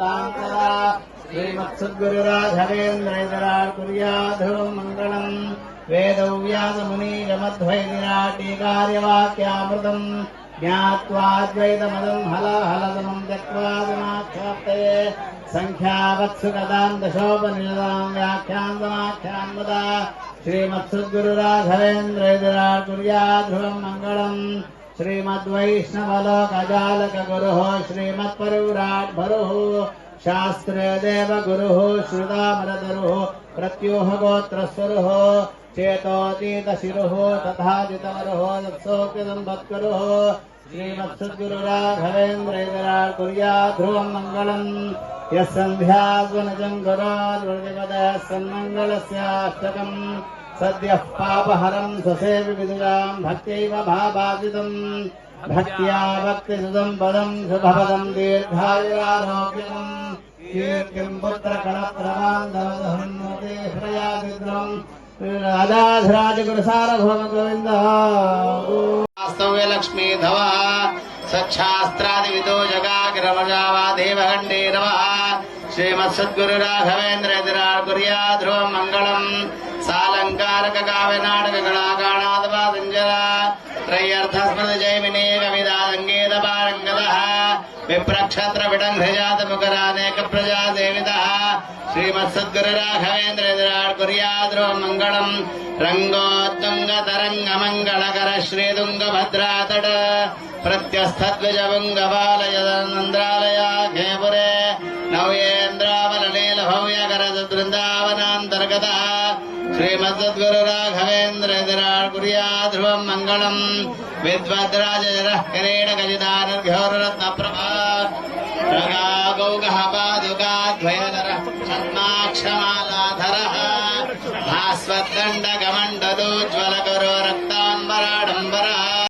तान्तरा श्रीमत्सद्गुरुराघवेन्द्रेन्द्राट् कुर्याध्रुवम् मङ्गलम् वेदव्यासमुनिगमध्वैदिनाटीकार्यवाक्यामृतम् ज्ञात्वाद्वैतमदम् हलहलदमम् त्यक्त्वा समाख्याप्ते सङ्ख्यावत्सु गदाम् दशोपनिषदाम् व्याख्यान्तमाख्यान् वदा श्रीमत्सद्गुरुराघवेन्द्रेन्द्राट् कुर्याध्रुवम् मङ्गलम् श्रीमद्वैष्णवलोकजालकगुरुः श्रीमत्परुराट् मरुः शास्त्रे देवगुरुः श्रुतामदरुः प्रत्युः गोत्र तत्सौक्यदम् भक्तरुः तथाजितगरुः लत्सोक्यदम्बत् ध्रुवम् मङ्गलम् यः सन्ध्याद्वनिजम् गुराल्पदय सन्मङ्गलस्याष्टकम् सद्यः पापहरम् स्वसेवि विदुराम् भक्त्यैव भावादितम् भक्त्या भक्तिसुतम् पदम् शुभपदम् दीर्घायुरारोग्यम् कीर्तिम् पुत्रकणप्रवान्दवधन्वते हृयादिद्रम् राजाधिराजगुरुसारभौम गोविन्द वास्तव्य लक्ष्मी धवः सच्छास्त्रादिविदो जगाग्रमजावा देवगण्डे नमः श्रीमत्सद्गुरुराघवेन्द्र कुर्या ध्रुवम् मङ्गलम् ಕಾರಕ ಕಾವ್ಯನಾಟಕಗಳ ಕಾಣಾದವ ಸಂಜಲ ತ್ರಯರ್ಥಸ್ಮೃತ ಜೈಮಿನೇ ಕವಿದಾ ಸಂಗೀತ ಪಾರಂಗದಃ విప్రక్షత్ర విడంఘజాత ముఖరానేక ప్రజా సేవిత శ్రీమత్సద్గురు రాఘవేంద్రేంద్రాడ్ కుర్యాద్రో మంగళం రంగోత్తుంగ తరంగ మంగళకర శ్రీదుంగ భద్రాతడ ప్రత్యస్థద్విజ పుంగ బాలయ నంద్రాలయ ఖేపురే నవ్యే श्रीमद्गुरुराघवेन्द्र कुर्या ध्रुवम् मङ्गलम् विद्वद्राजरः किरीटगजिदानर्घोरत्नप्रभा रगागौगः पादुकाद्वयधरः पद्माक्षमालाधरः भास्वद्दण्ड